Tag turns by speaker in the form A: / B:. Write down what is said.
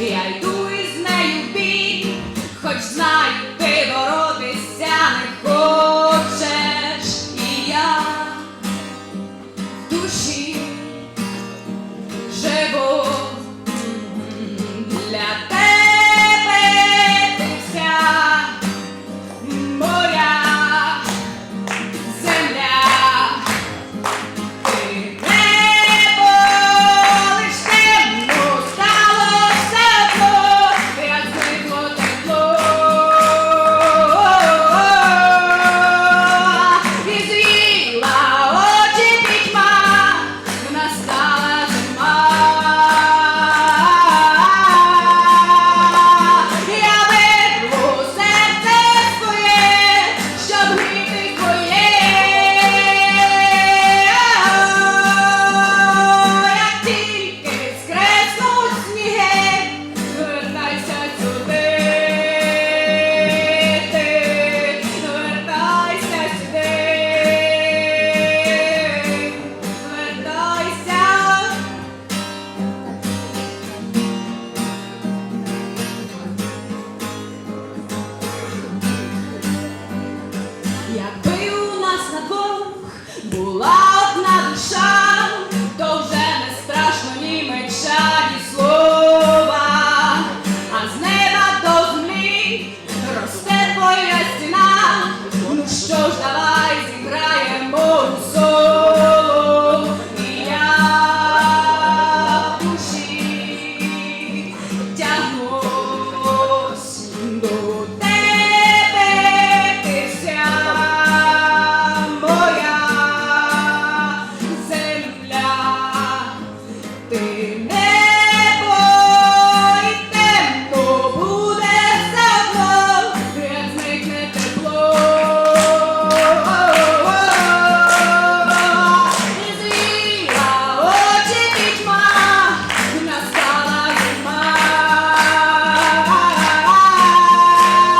A: я йду із нею в бій, хоч знаю, У нас на двох була одна душа, то вже не страшно ні меча, ні слова, а з неба до землі росте твоя стіна.